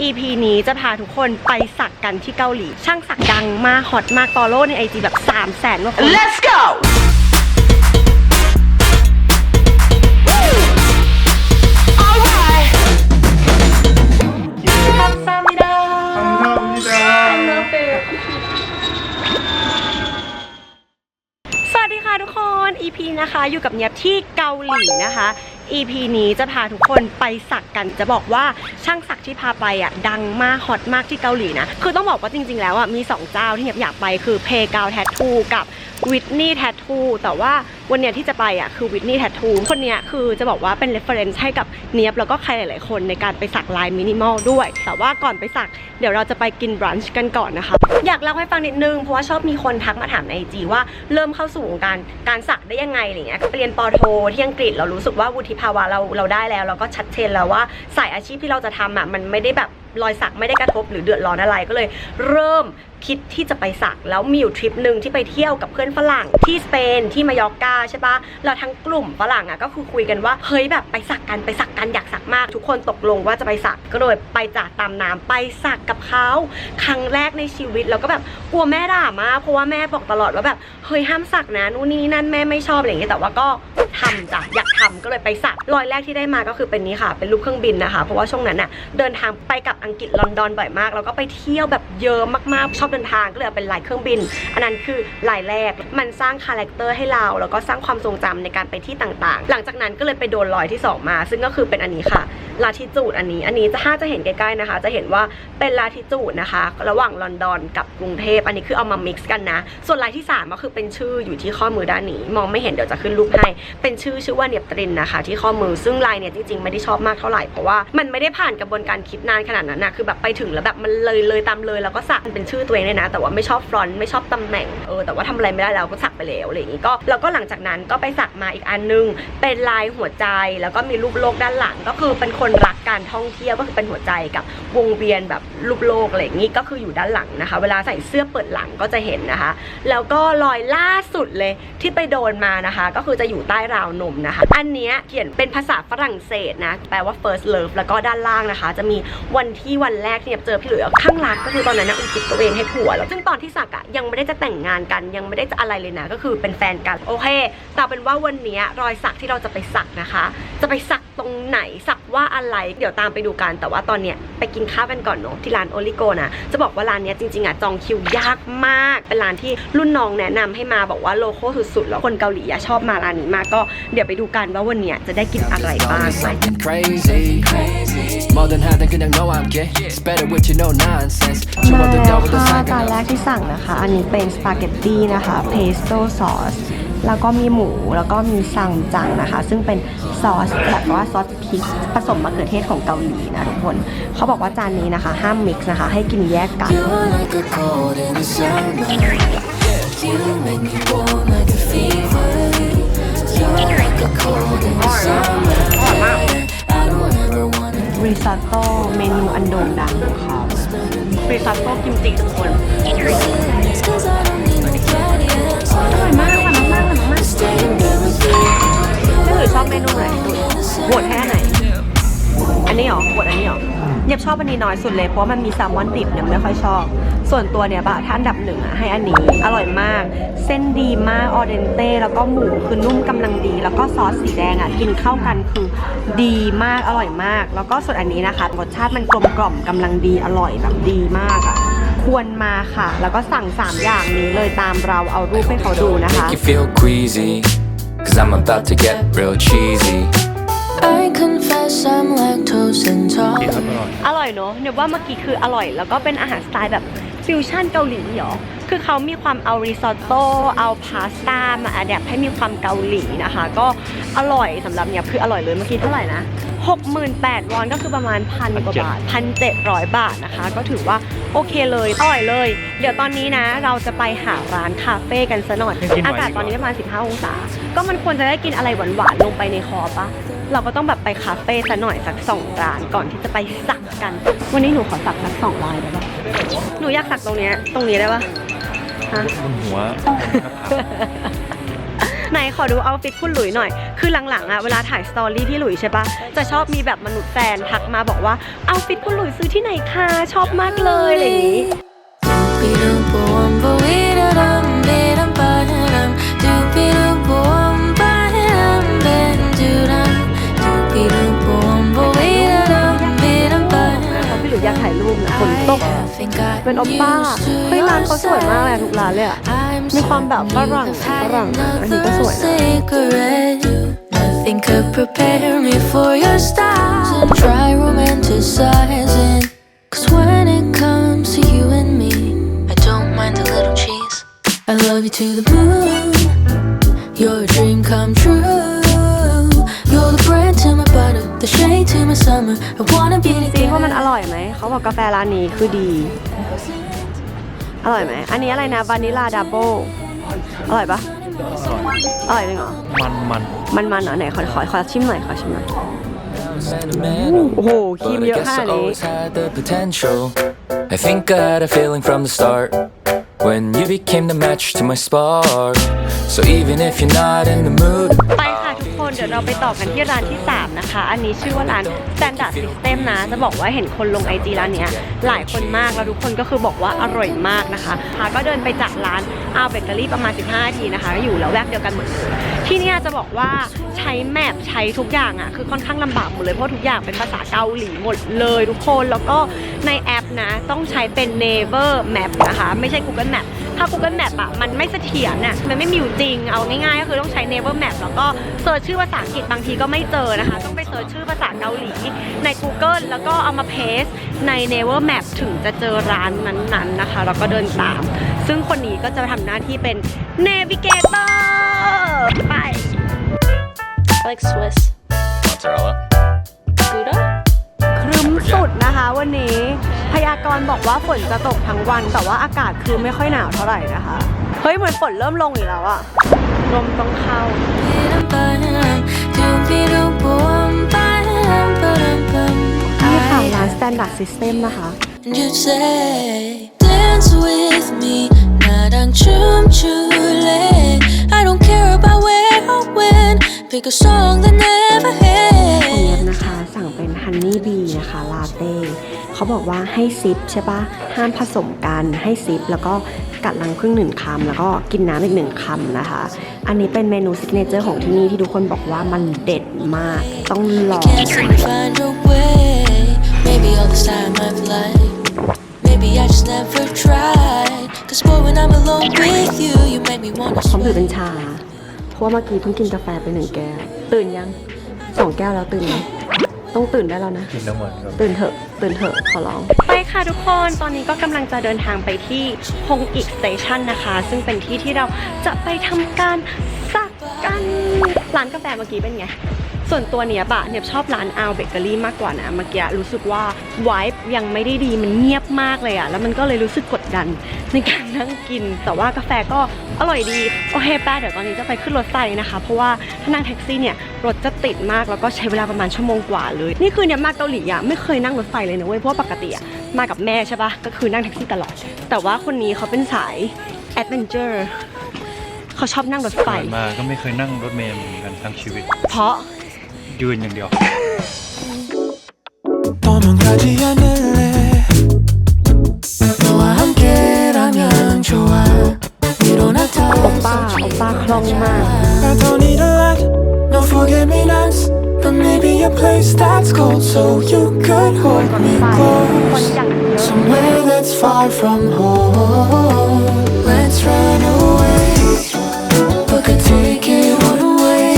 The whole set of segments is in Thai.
EP นี้จะพาทุกคนไปสักกันที่เกาหลี ช่างสักดังมาฮอตมากฟอลโล่ในไอจีแบบ3 0 0แสนกว่า Let's go สวัสดีค่ะทุกคน EP นะคะ อยู่กับเนียบที่เกาหลีนะคะ EP นี้จะพาทุกคนไปสักกันจะบอกว่าช่างสักที่พาไปอะดังมากฮอตมากที่เกาหลีนะคือต้องบอกว่าจริง ๆ แล้วอะมี 2 เจ้าที่เนียบอยากไปคือเพกาวแททูกับวิทนี่แททูแต่ว่า วันเนี้ยที่จะไปอะคือวิทนี่แททูคนเนี้ยคือจะบอกว่าเป็น reference ให้กับเนียบแล้วก็ใครหลายๆคนในการไปสักลายมินิมอลด้วย แต่ว่าก่อนไปสักเดี๋ยวเราจะไปกินบรันช์กันก่อนนะคะ อยากเล่าให้ฟังนิดนึง เพราะว่าชอบมีคนทักมาถามในจีว่าเริ่มเข้าสู่วงการการสักได้ยังไงอะไรเงี้ยเรียนปอโทที่อังกฤษเรารู้สึกว่าวุฒิภาวะเราเราได้แล้วเราก็ชัดเจนแล้วว่าสายอาชีพที่เราจะทำอะมันไม่ได้แบบ รอยสักไม่ได้กระทบหรือเดือดร้อนอะไรก็เลย เริ่มคิดที่จะไปสักแล้วมีอยู่ทริปหนึ่งที่ไปเที่ยวกับเพื่อนฝรั่งที่สเปนที่มายอร์กาใช่ปะเราทั้งกลุ่มฝรั่งอะก็คือคุยกันว่าเฮ้ยแบบไปสักกันไปสักกันอยากสักมาก ทุกคนตกลงว่าจะไปสักก็เลยไปจากตามน้ำไปสักกับเขาครั้งแรกในชีวิตแล้วก็แบบกลัวแม่ด่ามากเพราะว่าแม่บอกตลอดว่าแบบเฮ้ยห้ามสักนะนู่นนี่นั่นแม่ไม่ชอบอะไรอย่างเงี้ยแต่ว่าก็ ทำจ้ะอยากทำก็เลยไปสักรอยแรกที่ได้มาก็คือเป็นนี้ค่ะ เป็นรูปเครื่องบินนะคะ เพราะว่าช่วงนั้นน่ะเดินทางไปกับอังกฤษลอนดอนบ่อยมาก แล้วก็ไปเที่ยวแบบเยอะมากๆชอบเดินทางก็เลยเป็นลายเครื่องบิน อันนั้นคือลายแรกมันสร้างคาแรคเตอร์ให้เรา แล้วก็สร้างความทรงจำในการไปที่ต่างๆ หลังจากนั้นก็เลยไปโดนรอยที่สองมา ซึ่งก็คือเป็นอันนี้ค่ะลาทิจูดอันนี้ อันนี้จะถ้าจะเห็นใกล้ๆนะคะ จะเห็นว่าเป็นลาทิจูดนะคะ ระหว่างลอนดอนกับกรุงเทพอันนี้คือเอามา mix กันนะ ส่วนลายที่สามก็คือเป็นชื่ออยู่ที่ข้อมือด้านนี้ มองไม่เห็นเดี๋ยวจะขึ้นรูปให้เป็นชื่อชื่อว่าเนียบตรินนะคะ ที่ข้อมือซึ่งลายเนี่ยจริงๆไม่ได้ชอบมากเท่าไหร่เพราะว่ามันไม่ได้ผ่านกระบวนการคิดนานขนาดนั้นนะคือแบบไปถึงแล้วแบบมันเลยเลยตามเลยแล้วก็สักเป็นชื่อตัวเองเลยนะ แต่ว่าไม่ชอบฟรอนต์ไม่ชอบตำแหน่งเออแต่ว่าทำอะไรไม่ได้แล้วก็สักไปแล้วอะไรอย่างงี้ก็แล้วก็หลังจากนั้นก็ไปสักมาอีกอันนึง เป็นลายหัวใจแล้วก็มีรูปโลกด้านหลัง ก็คือเป็นคนรักการท่องเที่ยวก็คือเป็นหัวใจกับวงเวียนแบบรูปโลกอะไรอย่างงี้ก็คืออยู่ด้านหลังนะคะ เวลาใส่เสื้อเปิดหลังก็จะเห็นนะคะ แล้วก็รอยล่าสุดเลยที่ไปโดนมานะคะ ก็คือจะอยู่ใต้ราวนมนะคะ อันเนี้ยเขียนเป็นภาษาฝรั่งเศสนะ แปลว่า first love แล้วก็ด้านล่างนะคะ จะมีวันที่วันแรกที่เจอพี่หลุยส์ข้างรักก็คือตอนนั้นนะอุทิศตัวเองให้ผัวแล้วซึ่งตอนที่สักอะยังไม่ได้จะแต่งงานกัน ยังไม่ได้จะอะไรเลยนะ ก็คือเป็นแฟนกันโอเคแต่เป็นว่าวันนี้รอยสักที่เราจะไปสักนะคะ จะไปสักตรงไหนสักว่าอะไรเดี๋ยวตามไปดูกันแต่ว่าตอนเนี้ยไปกินข้าวกันก่อนเนาะที่ร้านโอลิโกนะจะบอกว่าร้านเนี้ยจริงๆอะจองคิวยากมากเป็นร้านที่รุ่นน้องแนะนำให้มาบอกว่าโลโก้สุดๆแล้วคนเกาหลีอะชอบมาร้านนี้มากก็เดี๋ยวไปดูกันว่าวันเนี้ยจะได้กินอะไร Just บ้าง know it's something crazy. 뭐든 하든 그냥 너와 함께. It's better with you, no nonsense. มา 주먹도 แล้ว 너보다 ค่ะจาน 상관없어. แรกที่สั่งนะคะ อันนี้เป็นสปาเกตตี้นะคะเพสโต้ซอสแล้วก็มีหมูแล้วก็มีซังจังนะคะ ซึ่งเป็นซอสแบบว่าซอสพริกผสมมะเขือเทศของเกาหลีนะทุกคน เขาบอกว่าจานนี้นะคะ ห้ามมิกซ์นะคะ ให้กินแยกกัน You are like a cold in the summer. You make me warm like a fever. ริซอตโต้เมนูอันโด่งดังของเขาริซอตโต้กิมจิทุกคนอร่อยมากค่ะมากอร่อยมาก Stay together with you. พี่หรือชอบเมนูไหนโหวตแค่ไหน อันนี้เหรอโหวตอันนี้เหรอเนียบชอบอันนี้น้อยสุดเลยเพราะว่ามันมีแซลมอนติดเนี่ยไม่ค่อยชอบ ส่วนตัวเนี่ยบะท่านดับหนึ่งอะให้อันนี้ อร่อยมาก เส้นดีมากออเดนเต้แล้วก็หมูคือนุ่มกำลังดี แล้วก็ซอสสีแดงอะกินเข้ากันคือดีมากอร่อยมาก แล้วก็ส่วนอันนี้นะคะรสชาติมันกลมกล่อมกำลังดีอร่อยแบบดีมากอะควรมาค่ะ แล้วก็สั่งสามอย่างนี้เลยตามเราเอารูปให้เขาดูนะคะ Make you feel queasy. Cause I'm about to get real cheesy. I confess I'm lactose อร่อยเนอะเนี่ยว่าเมื่อกี้คืออร่อย แล้วก็เป็นอาหารสไตล์แบบฟิวชั่นเกาหลีเหรอ คือเขามีความเอาริซอตโต้เอาพาสต้ามาอัดแอปให้มีความเกาหลีนะคะ ก็อร่อยสำหรับเนี่ยคืออร่อยเลยเมื่อกี้เท่าไหร่นะ68,000วอนก็คือประมาณพันกว่าบาทพันเจ็ดร้อยบาทนะคะ ก็ถือว่าโอเคเลยอร่อยเลย เดี๋ยวตอนนี้นะ เราจะไปหาร้านคาเฟ่กันซะหน่อยอากาศตอนนี้ประมาณ 15 องศา ก็มันควรจะได้กินอะไรหวานๆลงไปในคอปะเราก็ต้องแบบไปคาเฟ่ซะหน่อยสักสองร้านก่อนที่จะไปสักกัน วันนี้หนูขอสักสักสองลายได้ปะหนูอยากสักตรงเนี้ยตรงนี้ได้ปะฮะ บนหัว ไหนขอดูเอาฟิตคุณหลุยหน่อย คือหลังๆอะเวลาถ่ายสตอรี่พี่หลุยใช่ปะจะชอบมีแบบมนุษย์แฟนทักมาบอกว่าเอาฟิตคุณหลุยซื้อที่ไหนคะชอบมากเลยอะไรอย่างนี้ เป็นโอปป้า เฮ้ยร้านเขาสวยมากเลยอะทุกร้านเลยอะมีความแบบฝรั่งฝรั่งอะอันนี้ก็สวยนะ Nothing could prepare me for your style. And try romanticizing. Cause when it comes to you and me, I don't mind a little cheese. I love you to the moon. You're a dream come true. The shade to my summer. I wanna be ซีว่ามันอ together. ร่อยไหม เขาบอกกาแฟร้านนี้คือดี อร่อยไหม อันนี้อะไรนะวานิลาดับเบิลอร่อยปะอร่อยจริงเหรอ มันมันมันมันๆเหรอไหนขอขอขอชิมหน่อยขอชิมหน่อย Oh, oh, keep but I your guess I honey. always had the potential. I think I had a feeling from the start when you became the match to my spark. So even if you're not in the mood, ไป คนเดี๋ยวเราไปต่อกันที่ร้านที่ 3 นะคะ อันนี้ชื่อว่าร้าน Standard System นะ จะบอกว่าเห็นคนลงไอจีร้านเนี้ยหลายคนมาก แล้วทุกคนก็คือบอกว่าอร่อยมากนะคะค่ะก็เดินไปจากร้านอาเบเกอรี่ประมาณ 15 นาทีนะคะ อยู่แล้วแวกเดียวกันหมดเลยที่นี่จะบอกว่าใช้แมปใช้ทุกอย่างอะคือค่อนข้างลำบากหมดเลยเพราะทุกอย่างเป็นภาษาเกาหลีหมดเลยทุกคนแล้วก็ในแอปนะ ต้องใช้เป็น Naver Map นะคะ ไม่ใช่ Google Map ถ้า Google Map อะมันไม่เสถียรน่ะมันไม่มีอยู่จริงเอาง่ายๆ ก็คือต้องใช้ Naver Map แล้วก็เซิร์ชชื่อภาษาอังกฤษบางทีก็ไม่เจอนะคะ ต้องไปเซิร์ชชื่อภาษาเกาหลีใน Google แล้วก็เอามาเพสใน Naver Map ถึงจะเจอร้านนั้นๆนะคะแล้วก็เดินตาม ซึ่งคนนี้ก็จะทำหน้าที่เป็น Navigator ไป Like Swiss. mozzarella. Gouda? ครึ้มสุดนะคะวันนี้พ พยากรณ์บอกว่าฝนจะตกทั้งวัน แต่ว่าอากาศคือไม่ค่อยหนาวเท่าไหร่นะคะ เฮ้ยเหมือนฝนเริ่มลงอีกแล้วอะลมต้องเข้านี่ค่ะร้าน Standard System นะคะ You say dance with me นาดังชุมชุเล I don't care about where or when Pick a song that never ends ขอนะคะ สั่งเป็น Honey Bee นะคะ ลาเต้ เขาบอกว่าให้ซิปใช่ปะห้ามผสมกันให้ซิปแล้วก็กัดลังพึ่งหนึ่งคำแล้วก็กินน้ำอีกหนึ่งคำนะคะ อันนี้เป็นเมนูซิกเนเจอร์ของที่นี่ที่ทุกคนบอกว่ามันเด็ดมาก ต้องลอง Can't seem to find a way. Maybe all this time I've lied. Maybe I just never tried. Cause boy, when I'm alone with you, you make me wanna พร้อมถือเป็น sway. ชา เพราะว่าเมื่อกี้เพิ่งกินกาแฟไปหนึ่งแก้ว ตื่นยัง สองแก้วแล้วตื่นยัง ต้องตื่นได้แล้วนะ กินน้ำมันครับ ตื่นเถอะ ตื่นเถอะ ขอร้อง ไปค่ะทุกคน ตอนนี้ก็กำลังจะเดินทางไปที่ฮงอิกสเตชันนะคะ ซึ่งเป็นที่ที่เราจะไปทำการสักกันร้านกาแฟเมื่อกี้เป็นไง ส่วนตัวเนี้ยบะเนี่ยชอบร้านอาเบเกอรี่มากกว่านะเมื่อกี้รู้สึกว่าวายยังไม่ได้ดีมันเงียบมากเลยอะแล้วมันก็เลยรู้สึกกดดันในการนั่งกิน แต่ว่ากาแฟก็ อร่อยดี โอเคแป้เดี๋ยวตอนนี้จะไปขึ้นรถไฟนะคะ เพราะว่าถ้านั่งแท็กซี่เนี่ยรถจะติดมากแล้วก็ใช้เวลาประมาณชั่วโมงกว่าเลย นี่คือเนี่ยมาเกาหลีอะไม่เคยนั่งรถไฟเลยนะเว้ย เพราะว่าปกติอะมากับแม่ใช่ปะก็คือนั่งแท็กซี่ตลอด แต่ว่าคนนี้เขาเป็นสายแอดเวนเจอร์เขาชอบนั่งรถไฟ เกิดมาก็ไม่เคยนั่งรถเมล์เหมือนกันทั้งชีวิต เพราะ ยืนอย่างเดียว 도망가지 않을래 คล่องมาก I don't need a lot no forget me nots but maybe a place that's cold so you could hold me คน close อย่างเยอะ somewhere that's far from home let's run away book a ticket one way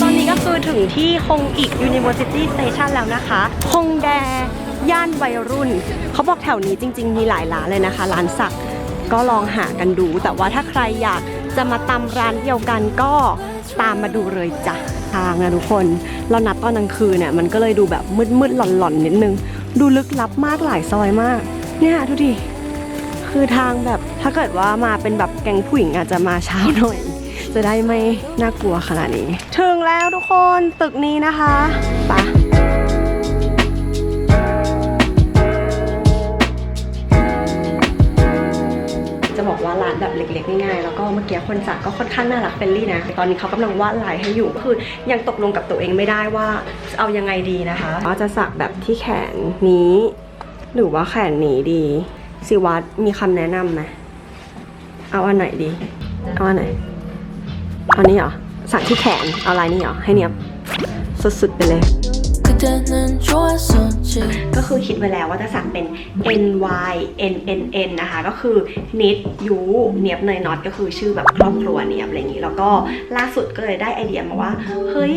ตอนนี้ก็คือถึงที่ฮงอีก University Station แล้วนะคะฮงแดย่านวัยรุ่น เขาบอกแถวนี้จริง ๆ มีหลายร้านเลยนะคะ ร้านสัก ก็ลองหากันดู แต่ว่าถ้าใครอยากจะมาตำร้านเดียวกันก็ตามมาดูเลยจ้ะทางนะทุกคนเรานัดตอนกลางคืนเนี่ยมันก็เลยดูแบบมืดๆหล่อนๆนิดนึง ดูลึกลับมากหลายซอยมาก เนี่ยทุกทีคือทางแบบถ้าเกิดว่ามาเป็นแบบแก๊งผู้หญิงอาจจะมาเช้าหน่อย จะได้ไม่น่ากลัวขนาดนี้ ถึงแล้วทุกคนตึกนี้นะคะไป ดแบบเล็กๆง่ายๆแล้วก็เมื่อกี้คนสัดก็ค่อนข้างน่ารักเฟรนลี่นะตอนนี้เขากำลังวาดลายให้อยู่คือยังตกลงกับตัวเองไม่ได้ว่าเอายังไงดีนะคะก็จะสักแบบที่แขนนี้ หรือว่าแขนนี้ดีสิวัดมีคำแนะนำไหมเอาอันไหนดี เอาอันไหนเอาอันนี้เหรอสักที่แขนเอาลายนี้เหรอให้เนี้ยสุดๆไปเลย ก็คือคิดไว้แล้วว่าจะสักเป็น N Y N N N นะคะ ก็คือนิดยูเนียบเนยน็อตก็คือชื่อแบบครอบครัวเนียบอะไรอย่างนี้ แล้วก็ล่าสุดก็เลยได้ไอเดียมาว่า เฮ้ย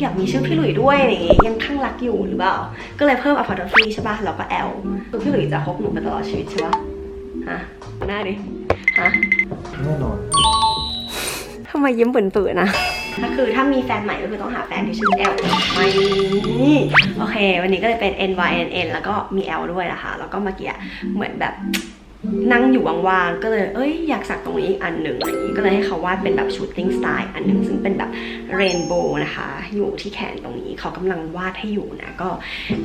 อยากมีชื่อพี่หลุยด้วยอะไรอย่างงี้ยังข้างรักอยู่หรือเปล่า ก็เลยเพิ่ม apostrophe ใช่ป่ะแล้วก็ L คือพี่หลุยจะคบหนูไปตลอดชีวิตใช่ป่ะฮะหน้าดิฮะแน่นอนทำไมยิ้มเปื่อนๆนะ ก็คือถ้ามีแฟนใหม่ก็คือต้องหาแฟนที่ชื่อ L ไม่โอเค วันนี้ก็เลยเป็น N Y N N แล้วก็มี L ด้วยนะคะ แล้วก็เมื่อกี้เหมือนแบบ นั่งอยู่ว่างๆ ก็เลย เอ้ย อยากสักตรงนี้อีกอันหนึ่งอะไรอย่างนี้ ก็เลยให้เขาวาดเป็นแบบชูตติ้งสไตล์อันหนึ่งซึ่งเป็นแบบเรนโบว์นะคะ อยู่ที่แขนตรงนี้ เขากำลังวาดให้อยู่นะ ก็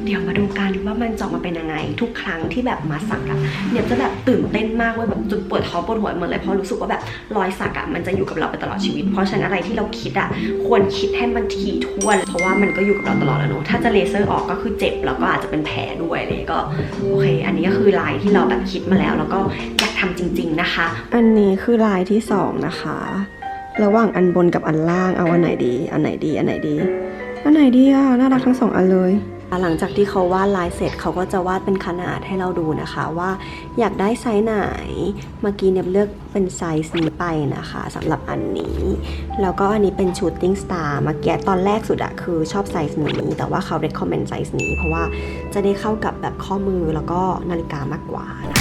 เดี๋ยวมาดูกันว่ามันจะออกมาเป็นยังไง ทุกครั้งที่แบบมาสักอะเนี่ยจะแบบตื่นเต้นมากเว้ยแบบจนปวดท้องปวดหัวหมดเลย เพราะรู้สึกว่าแบบรอยสักอะมันจะอยู่กับเราไปตลอดชีวิต เพราะฉะนั้นอะไรที่เราคิดอะควรคิดให้มันถี่ถ้วน เพราะว่ามันก็อยู่กับเราตลอดแล้วเนอะถ้าจะเลเซอร์ออกก็คือเจ็บแล้วก็อาจจะเป็นแผลด้วยเลยก็โอเค อันนี้ก็คือลายที่เราแบบคิดมาแล้วแล้วก็อยากทำจริง ๆนะคะ อันนี้คือลายที่สองนะคะ ระหว่างอันบนกับอันล่างเอาอันไหนดี อันไหนดีอันไหนดีอันไหนดีอะน่ารักทั้งสองอันเลยหลังจากที่เขาวาดลายเสร็จเขาก็จะวาดเป็นขนาดให้เราดูนะคะว่าอยากได้ไซส์ไหน เมื่อกี้เนี่ยเลือกเป็นไซส์นี้ไปนะคะสำหรับอันนี้ แล้วก็อันนี้เป็นชูตติ้งสตาร์เมื่อกี้ตอนแรกสุดอะคือชอบไซส์นี้แต่ว่าเขา recommend ไซส์นี้ เพราะว่าจะได้เข้ากับแบบข้อมือแล้วก็นาฬิกามากกว่านะ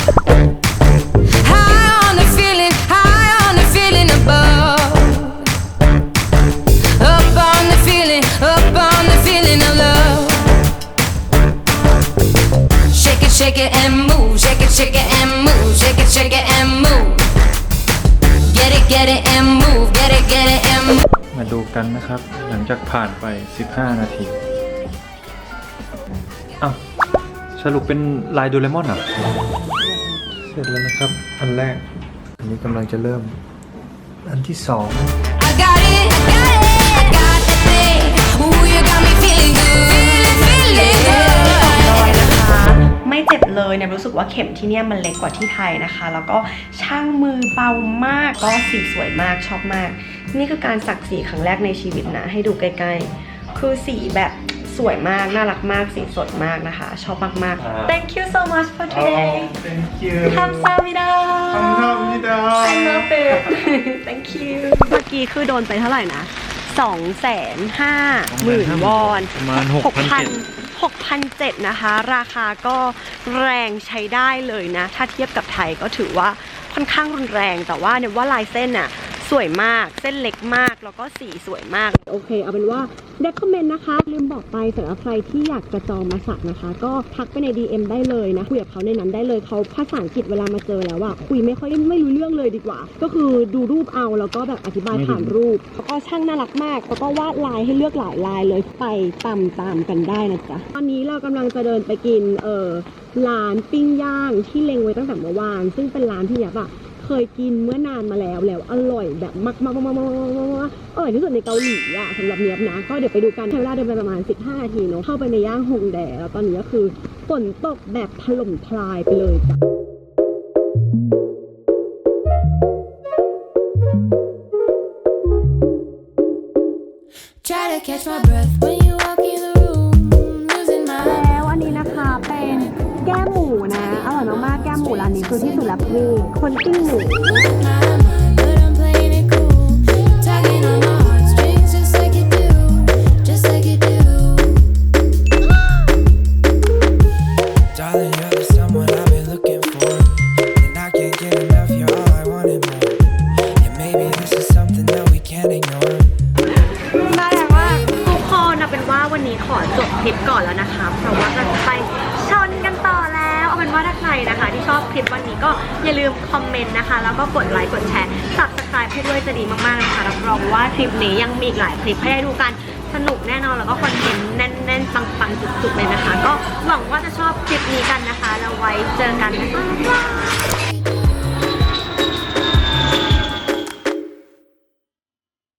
Shake it, shake it and move, shake it, shake it and move, shake it, shake it and move. Get it, get it and move, get it, get it and move. มาดูกันนะครับ หลังจากผ่านไป 15 นาทีอ้าวสรุปเป็นลายโดเรมอนเหรอ เสร็จแล้วนะครับ อันแรก อันนี้กำลังจะเริ่ม อันที่สอง I got it, I got it, I got the thing. Ooh, you got me feeling good, feeling, feeling รอย good. นะคะไม่เจ็บเลยเนี่ยรู้สึกว่าเข็มที่เนี่ยมันเล็กกว่าที่ไทยนะคะ แล้วก็ช่างมือเบามากก็สีสวยมากชอบมาก นี่คือการสักสีครั้งแรกในชีวิตนะ ให้ดูใกล้ๆ คือสีแบบ สวยมาก น่ารักมาก สีสดมากนะคะ ชอบมากๆ Thank you so much for today thank you ทำซามิดา ทำซามิดา I love it thank you เมื่อกี้คือโดนไปเท่าไหร่นะสองแสนห้าหมื่นวอนประมาณ6,700 6,700นะคะ ราคาก็แรงใช้ได้เลยนะ ถ้าเทียบกับไทยก็ถือว่าค่อนข้างรุนแรง แต่ว่าเนี่ยว่าลายเส้นน่ะ สวยมากเส้นเล็กมากแล้วก็สีสวยมาก โอเค เอาเป็นว่า recommend นะคะ ลืมบอกไปสำหรับใครที่อยากจะจองมาสักนะคะ ก็ทักไปใน DM ได้เลยนะ คุยกับเขาในนั้นได้เลยเขาภาษาอังกฤษเวลามาเจอแล้วอะคุยไม่ค่อยไม่รู้เรื่องเลยดีกว่า ก็คือดูรูปเอาแล้วก็แบบอธิบายผ่านรูปแล้วก็ช่างน่ารักมากแล้วก็วาดลายให้เลือกหลายลายเลยไปตามตามกันได้นะจ๊ะตอนนี้เรากำลังจะเดินไปกินเออร้านปิ้งย่างที่เล็งไว้ตั้งแต่เมื่อวาน ซึ่งเป็นร้านที่แบบอะ เคยกินเมื่อนานมาแล้วแล้วอร่อยแบบมากมากมากมากมากมากอร่อยที่สุดในเกาหลีอะสำหรับเนียบนะ ก็เดี๋ยวไปดูกันใช้เวลาเดินไปประมาณ 15นาทีเนาะเข้าไปในย่างฮงแดแล้วตอนนี้ก็คือฝนตกแบบถล่มทลายไปเลยจ้ะ Try นี้คือที่สุดแล้วพี่คนที่ขอจบคลิปก่อนแล้วนะคะ เพราะว่าเราจะไปชนกัน ว่าถ้าใครนะคะ ที่ชอบคลิปวันนี้ก็อย่าลืมคอมเมนต์นะคะ แล้วก็กดไลค์กดแชร์ subscribe ให้ด้วยจะดีมากๆนะคะรับรองว่าคลิปนี้ยังมีอีกหลายคลิปให้ได้ดูกันสนุกแน่นอนแล้วก็คอนเทนต์แน่นๆปังๆจุกๆเลยนะคะ ก็หวังว่าจะชอบคลิปนี้กันนะคะแล้วไว้เจอกันนะคะ